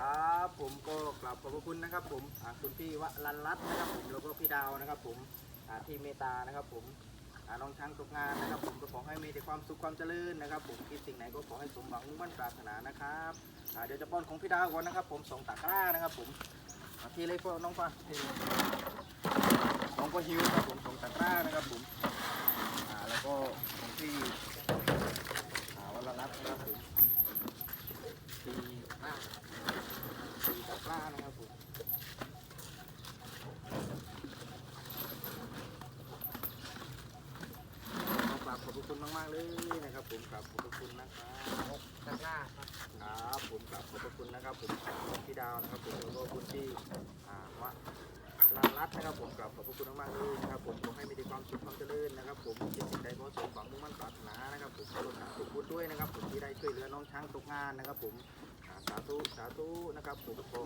ครับ ผมก็กราบขอบพระคุณนะครับ ผมคุณพี่วรันรัตน์นะครับ ผมแล้วก็พี่ดาวนะครับ ผมที่เมตานะครับ ผมน้องช้างตกงานนะครับ ผมก็ขอให้มีแต่ความสุขความเจริญนะครับ ผมคิดสิ่งไหนก็ขอให้สมหวังมุ่งมั่นปรารถนานะครับเดี๋ยวจะป้อนของพี่ดาวก่อนนะครับ ผมสองตะกร้านะครับ ผมทีเลยพ่อน้องฟ้าทีน้องก็ฮิวครับผมสองตะกร้านะครับ ผมแล้วก็ของพี่วรันรัตน์นะครับผมสี่ห้า สีตะกร้านะครับผมขอบขอบพระคุณมากๆเลยนะครับผมกราบขอบพระคุณนะครับตะกร้าครับครับผมกราบขอบพระคุณนะครับผมพี่ดาวนะครับผมแล้วก็คุณที่อ่าวะลานรัตน์นะครับผมกราบขอบพระคุณมากๆเลยนะครับผมขอให้มีแต่ความสุขความเจริญนะครับผมคิดสิ่งใดก็สม ช่วยเหลือน้องช้างตกงานนะครับ ผมสาธุสาธุนะครับผมขอ